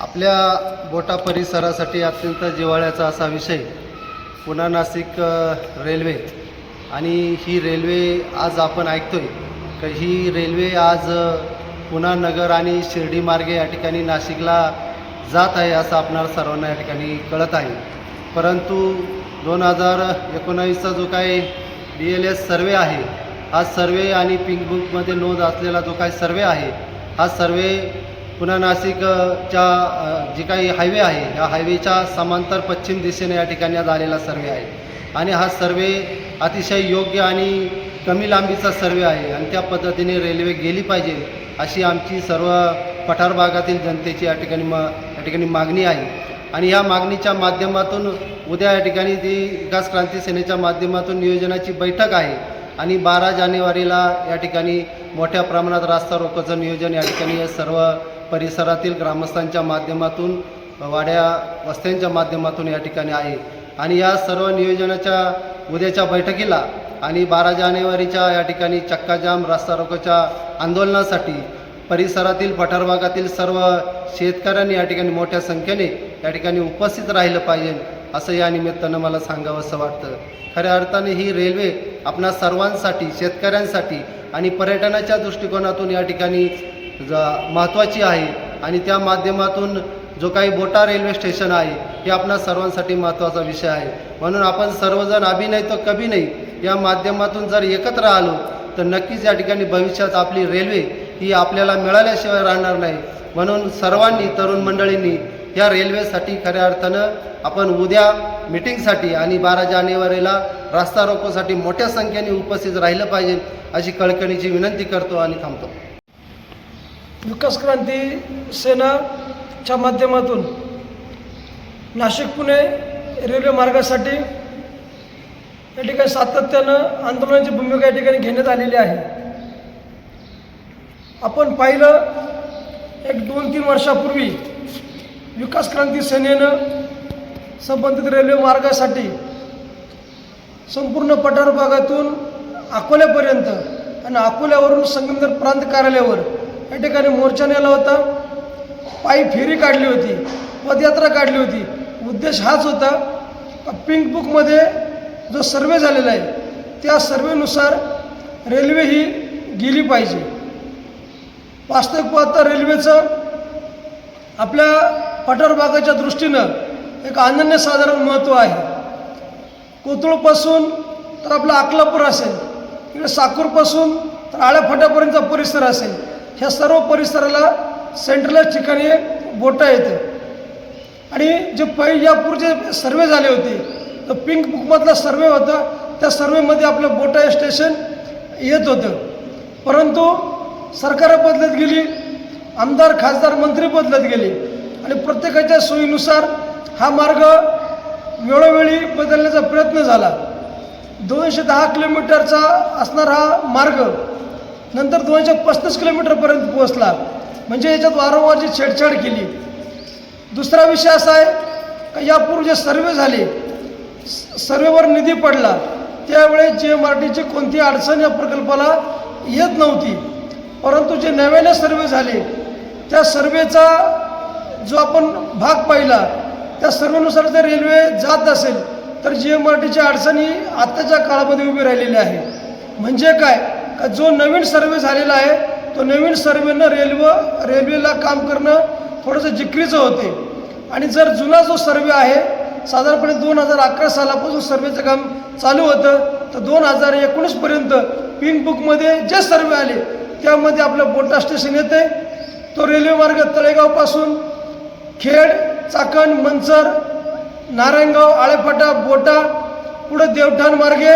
आपल्या बोटा परिसरासाठी अत्यंत जिव्हाळ्याचा असा विषय पुणा नाशिक रेल्वे. आणि ही रेल्वे आज आपण ऐकतोय. की ही रेल्वे आज पुन्हा नगर आणि शिर्डी मार्गे या ठिकाणी नाशिकला जात आहे असं आपणाला सर्वांना या ठिकाणी कळत आहे. परंतु दोन हजार एकोणावीसचा जो काही डी एल एस सर्वे आहे हा सर्वे आणि पिंक बुकमध्ये नोंद असलेला जो काही सर्वे आहे हा सर्वे पुन्हा नाशिकच्या जे जी काही हायवे आहे या हायवेच्या समांतर पश्चिम दिशेने या ठिकाणी झालेला सर्वे आहे. आणि हा सर्वे अतिशय योग्य आणि कमी लांबीचा सर्वे आहे आणि त्या पद्धतीने रेल्वे गेली पाहिजे अशी आमची सर्व पठार भागातील जनतेची या ठिकाणी म या ठिकाणी मागणी आहे. आणि या मागणीच्या माध्यमातून उद्या या ठिकाणी ती विकास क्रांती सेनेच्या माध्यमातून नियोजनाची बैठक आहे आणि बारा जानेवारीला या ठिकाणी मोठ्या प्रमाणात रास्ता रोकोचं नियोजन या ठिकाणी या सर्व परिसरातील ग्रामस्थांच्या माध्यमातून वाड्या वस्त्यांच्या माध्यमातून या ठिकाणी आहे. आणि या सर्व नियोजनाच्या उद्याच्या बैठकीला आणि बारा जानेवारीच्या या ठिकाणी चक्काजाम रास्ता रोकोच्या आंदोलनासाठी परिसरातील पठार भागातील सर्व शेतकऱ्यांनी या ठिकाणी मोठ्या संख्येने या ठिकाणी उपस्थित राहिलं पाहिजे असं या निमित्तानं मला सांगावंसं वाटतं. खऱ्या अर्थाने ही रेल्वे आपणा सर्वांसाठी शेतकऱ्यांसाठी आणि पर्यटनाच्या दृष्टिकोनातून या ठिकाणी ज महत्त्वाची आहे. आणि त्या माध्यमातून जो काही बोटा रेल्वे स्टेशन आहे हे आपणा सर्वांसाठी महत्त्वाचा विषय आहे. म्हणून आपण सर्वजण अभिनय तर कभी नाही या माध्यमातून जर एकत्र आलो तर नक्कीच या ठिकाणी भविष्यात आपली रेल्वे ही आपल्याला मिळाल्याशिवाय राहणार नाही. म्हणून सर्वांनी तरुण मंडळींनी या रेल्वेसाठी खऱ्या अर्थानं आपण उद्या मिटिंगसाठी आणि बारा जानेवारीला रास्ता रोकोसाठी मोठ्या संख्येने उपस्थित राहिलं पाहिजे अशी कळकळीची विनंती करतो आणि थांबतो. विकास क्रांती सेनाच्या माध्यमातून नाशिक पुणे रेल्वे मार्गासाठी या ठिकाणी सातत्यानं आंदोलनाची भूमिका या ठिकाणी घेण्यात आलेली आहे. आपण पाहिलं एक दोन तीन वर्षापूर्वी विकास क्रांती सेनेनं संबंधित रेल्वे मार्गासाठी संपूर्ण पठार भागातून अकोल्यापर्यंत आणि अकोल्यावरून संगमनेर प्रांत कार्यालयावर या ठिकाणी मोर्चा नेला होता. पायी फेरी काढली होती पदयात्रा काढली होती. उद्देश हाच होता का पिंक बुकमध्ये जो सर्वे झालेला आहे त्या सर्वेनुसार रेल्वे ही गेली पाहिजे. वास्तविक पाहता रेल्वेचं आपल्या पठार भागाच्या दृष्टीनं एक अनन्यसाधारण महत्त्व आहे. कोथरूडपासून तर आपला अकलापूर असेल इकडे साकूरपासून तर आळ्याफाट्यापर्यंतचा परिसर असेल. ह्या सर्व परिसराला सेंट्रलच ठिकाणी बोटा येते आणि जे पै यापूर्वी सर्वे झाले होते तर पिंक बुकमधला सर्वे होता त्या सर्वेमध्ये आपलं बोटा हे स्टेशन येत होतं. परंतु सरकारं बदलत गेली आमदार खासदार मंत्री बदलत गेले. आणि प्रत्येकाच्या सोयीनुसार हा मार्ग वेळोवेळी बदलण्याचा प्रयत्न झाला. दोनशे दहा किलोमीटरचा असणारा हा मार्ग नंतर दोनशे पस्तीस किलोमीटरपर्यंत पोहोचला. म्हणजे याच्यात वारंवारची छेडछाड केली. दुसरा विषय असा आहे का यापूर्वी जे सर्वे झाले सर्वेवर निधी पडला त्यावेळेस जी एम आर टीची कोणती अडचण या प्रकल्पाला येत नव्हती. परंतु जे नव्याने सर्वे झाले त्या सर्वेचा जो आपण भाग पाहिला त्या सर्वेनुसार जर रेल्वे जात असेल तर जी एम आर टीची अडचणी आत्ताच्या काळामध्ये उभी राहिलेली आहे. म्हणजे काय? का जो नवीन सर्वे झालेला आहे तो नवीन सर्वेनं रेल्वे रेल्वेला काम करणं थोडंसं जिक्रीचं होते. आणि जर जुना जो सर्वे आहे साधारणपणे दोन हजार अकरा सालापासून सर्वेचं काम चालू होतं तर दोन हजार एकोणीसपर्यंत पिंक बुकमध्ये जे सर्वे आले त्यामध्ये आपलं बोटा स्टेशन येते. तो रेल्वे मार्ग तळेगावपासून खेड चाकण मंचर नारायणगाव आळेफाटा बोटा पुढं देवठाण मार्गे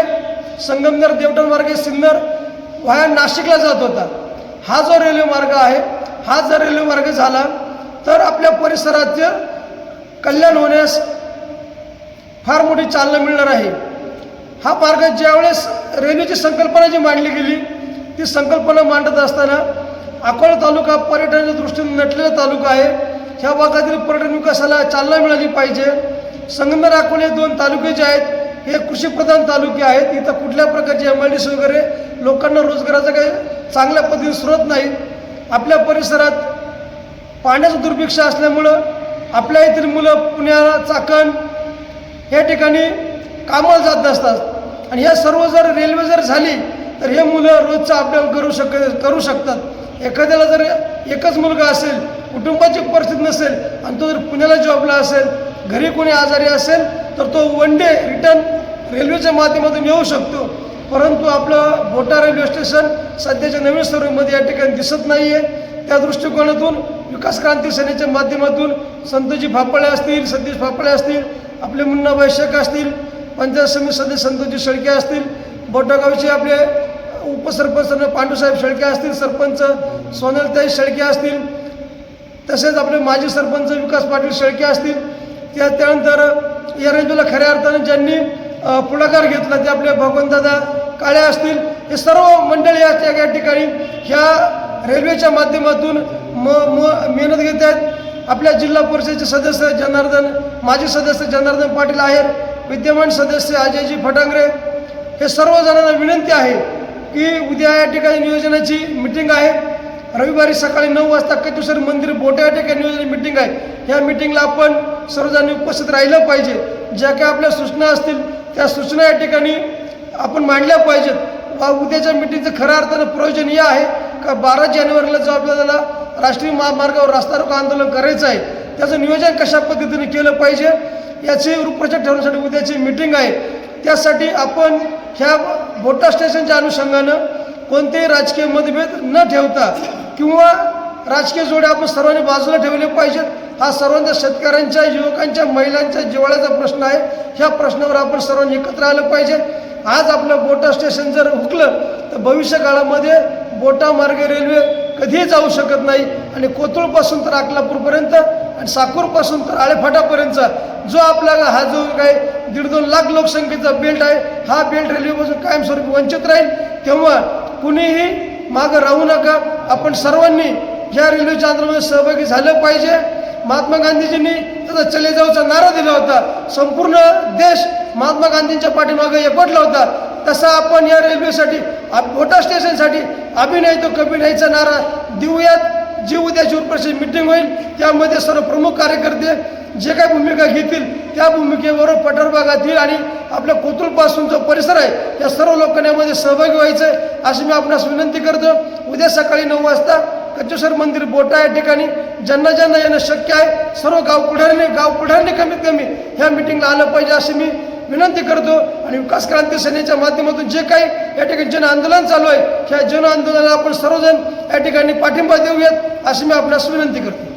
संगमनेर देवठाण मार्गे सिन्नर वाया नाशिकला जात होता. हा जो रेल्वे मार्ग आहे हा जर रेल्वे मार्ग झाला तर आपल्या परिसराचं कल्याण होण्यास फार मोठी चालना मिळणार आहे. हा मार्ग ज्यावेळेस रेल्वेची संकल्पना जी मांडली गेली ती संकल्पना मांडत असताना अकोला तालुका पर्यटनाच्या दृष्टीने नटलेला तालुका आहे. ह्या भागातील पर्यटन विकासाला चालना मिळाली पाहिजे. संगमनेर अकोले दोन तालुके जे आहेत हे कृषीप्रधान तालुके आहेत. इथं कुठल्या प्रकारचे एम आय डी सी वगैरे लोकांना रोजगाराचा काही चांगल्या पद्धतीने स्रोत नाही आपल्या परिसरात पाण्याचं दुर्भिक्ष असल्यामुळं आपल्या येथील मुलं पुण्याला चाकण या ठिकाणी कामाला जात असतात आणि ह्या सर्व जर रेल्वे जर झाली तर हे मुलं रोजचं अपडाऊन करू शक करू शकतात. एखाद्याला जर एकच मुलगा असेल कुटुंबाची परिस्थिती नसेल आणि तो जर पुण्याला जॉबला असेल घरी कोणी आजारी असेल तर तो वन डे रिटर्न रेल्वेच्या माध्यमातून येऊ शकतो. परंतु आपलं बोटा रेल्वे स्टेशन सध्याच्या नवीन स्वरूपमध्ये या ठिकाणी दिसत नाही आहे त्या दृष्टिकोनातून विकास क्रांती सेनेच्या माध्यमातून संतोजी फापळे असतील सतीश फापळे असतील आपले मुन्नाबाई शेख असतील पंचायत समिती सदस्य संतोजी शेळके असतील बोटागावचे आपले उपसरपंच पांडूसाहेब शेळके असतील सरपंच सोनलताई शेळके असतील तसेच आपले माजी सरपंच विकास पाटील शेळके असतील त्या त्यानंतर या रेल्वेला खऱ्या अर्थाने ज्यांनी पुढाकार घेतला ते आपले भगवंतदादा काळे असतील. हे सर्व मंडळी या या ठिकाणी ह्या रेल्वेच्या माध्यमातून म म मेहनत घेत आहेत. आपल्या जिल्हा परिषदेचे सदस्य जनार्दन माजी सदस्य जनार्दन पाटील आहेत. विद्यमान सदस्य अजयजी फटांगरे. हे सर्वजणांना विनंती आहे की उद्या या ठिकाणी नियोजनाची मिटिंग आहे. रविवारी सकाळी नऊ वाजता कचेश्वर मंदिर बोटे या ठिकाणी नियोजन मिटिंग आहे. या मिटिंगला आपण सर्वजणांनी उपस्थित राहिलं पाहिजे. ज्या काही आपल्या सूचना असतील त्या सूचना या ठिकाणी आपण मांडल्या पाहिजेत. वा उद्याच्या मिटिंगचं खऱ्या अर्थानं प्रयोजन हे आहे का बारा जानेवारीला जो आपल्याला राष्ट्रीय महामार्गावर रस्ता रोको आंदोलन करायचं आहे त्याचं नियोजन कशा पद्धतीने केलं पाहिजे याची रूपरेषा ठरवण्यासाठी उद्याची मिटिंग आहे. त्यासाठी आपण ह्या बोटा स्टेशनच्या अनुषंगानं कोणतेही राजकीय मतभेद न ठेवता किंवा राजकीय जोडे आपण सर्वांनी बाजूला ठेवले पाहिजेत. हा सर्वांच्या शेतकऱ्यांच्या युवकांच्या महिलांच्या जिवाळ्याचा प्रश्न आहे. ह्या प्रश्नावर आपण सर्वांनी एकत्र आलं पाहिजे. आज आपलं बोटा स्टेशन जर हुकलं तर भविष्य काळामध्ये बोटा रेल्वे कधीही जाऊ शकत नाही. आणि कोथरूडपासून तर अकलापूरपर्यंत आणि साकूरपासून तर आळेफाटापर्यंतचा जो आपला हा जो काय दीड दोन लाख लोकसंख्येचा बेल्ट आहे हा बेल्ट रेल्वेपासून कायमस्वरूपी वंचित राहील. तेव्हा कुणीही मागं राहू नका. आपण सर्वांनी या रेल्वेच्या आंदोलनात सहभागी झालं पाहिजे. महात्मा गांधीजींनी त्याचा चले जाऊचा नारा दिला होता. संपूर्ण देश महात्मा गांधींच्या पाठीमागे एकवटला होता. तसा आपण या रेल्वेसाठी आप- मोठा स्टेशनसाठी अभिनय तो कभी नाहीचा नारा देऊयात. जी उद्याची उपरची मिटिंग होईल त्यामध्ये सर्व प्रमुख कार्यकर्ते जे काही भूमिका घेतील त्या भूमिकेवर पठार भागात आणि आपल्या कोथरूडपासून जो परिसर आहे या सर्व लोकांनी यामध्ये सहभागी व्हायचं आहे अशी मी आपणास विनंती करतो. उद्या सकाळी नऊ वाजता कच्चेश्वर मंदिर बोटा या ठिकाणी. ज्यांना ज्यांना येणं शक्य आहे सर्व गाव पुढाऱ्यांनी गाव पुढाऱ्यांनी कमीत कमी ह्या मिटिंगला आलं पाहिजे अशी मी विनंती करतो. आणि विकास क्रांती सेनेच्या माध्यमातून जे काही या ठिकाणी जन आंदोलन चालू आहे ह्या जन आंदोलनाला आपण सर्वजण या ठिकाणी पाठिंबा देऊयात अशी मी आपल्यास विनंती करतो.